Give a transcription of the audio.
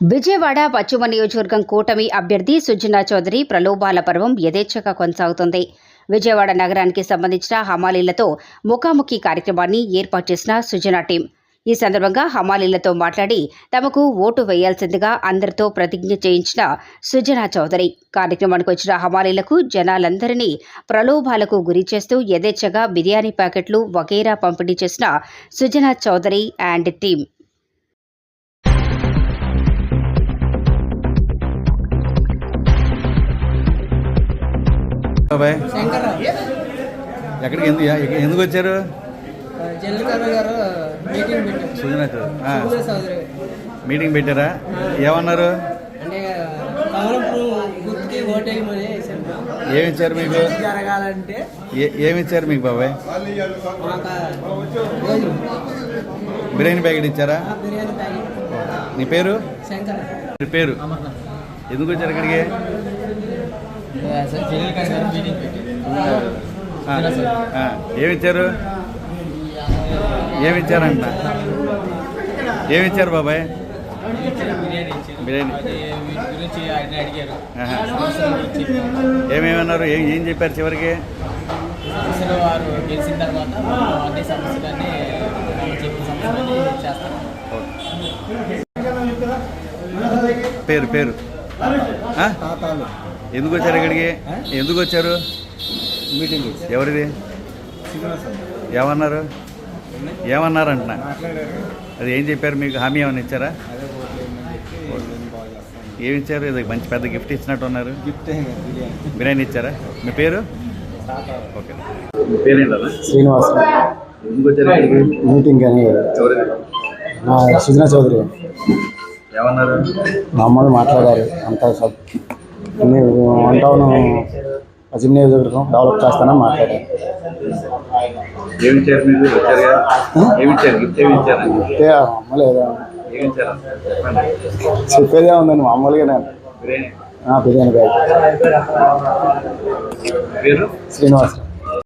విజయవాడ పశ్చిమ నియోజకవర్గం కూటమి అభ్యర్థి సుజనా చౌదరి ప్రలోభాల పర్వం యథేచ్ఛగా కొనసాగుతుంది. విజయవాడ నగరానికి సంబంధించిన హమాలీలతో ముఖాముఖి కార్యక్రమాన్ని ఏర్పాటు చేసిన సుజనా టీం. ఈ సందర్భంగా హమాలీలతో మాట్లాడి తమకు ఓటు వేయాల్సిందిగా అందరితో ప్రతిజ్ఞ చేయించిన సుజనా చౌదరి కార్యక్రమానికి వచ్చిన హమాలీలకు జనాలందరినీ ప్రలోభాలకు గురి చేస్తూ యథేచ్ఛగా బిర్యానీ ప్యాకెట్లు వగైరా పంపిణీ చేసిన సుజనా చౌదరి అండ్ టీం. బాబాయ్. ఎక్కడికి ఎందు ఎక్క- ఎందుకు వచ్చారు? మీటింగ్ పెట్టారు? ఏమన్నారు? అంటే కమలంపురం గుర్తుకి ఓటేయమని చెప్పాం ఏమి ఇచ్చారు మీకు? జరగాలంటే ఏ- ఏమి ఇచ్చారు మీకు బాబాయ్? బిర్యానీ ప్యాకెట్ ఇచ్చారా? నీ పేరు? పేరు? ఎందుకు వచ్చారు ఇక్కడికి? ఏమిచ్చారు ఏమిచ్చారంట ఏమిచ్చారు ఏమి ఇచ్చారు? ఏమి ఇచ్చారు బాబాయ్? బిర్యానీ. ఏమేమన్నారు? ఏం ఏం చెప్పారు చివరికి? సమస్యలు వారు గెలిచిన తర్వాత అన్ని సమస్యలన్నీ చెప్పిన సమస్యలన్నీ చేస్తాం పేరు. పేరు ఎందుకు వచ్చారు ఇక్కడికి? ఎందుకు వచ్చారు? మీటింగ్ ఎవరిది? ఏమన్నారు? ఏమన్నారు అంటున్నా అది ఏం చెప్పారు? మీకు హామీ ఏమైనా ఇచ్చారా? ఏమి ఇచ్చారు? ఇది మంచి పెద్ద గిఫ్ట్ ఇచ్చినట్టు ఉన్నారు. గిఫ్ట్ బిర్యానీ. ఇచ్చారా? మీ పేరు? ఓకే. మీ పేరు ఏంటన్నా శ్రీనివాస్ మీటింగ్ అని. సుజనా చౌదరి. ఏమన్నారు? మా అమ్మలు మాట్లాడారు. అంతా వన్ టౌన్ పశ్చిమ నియోజకవర్గం డెవలప్ చేస్తానని మాట్లాడారు చెప్పేదే ఉందండి మామూలుగా నేను బిర్యానీ బిర్యానీ బ్యాగ్ పేరు? శ్రీనివాస్.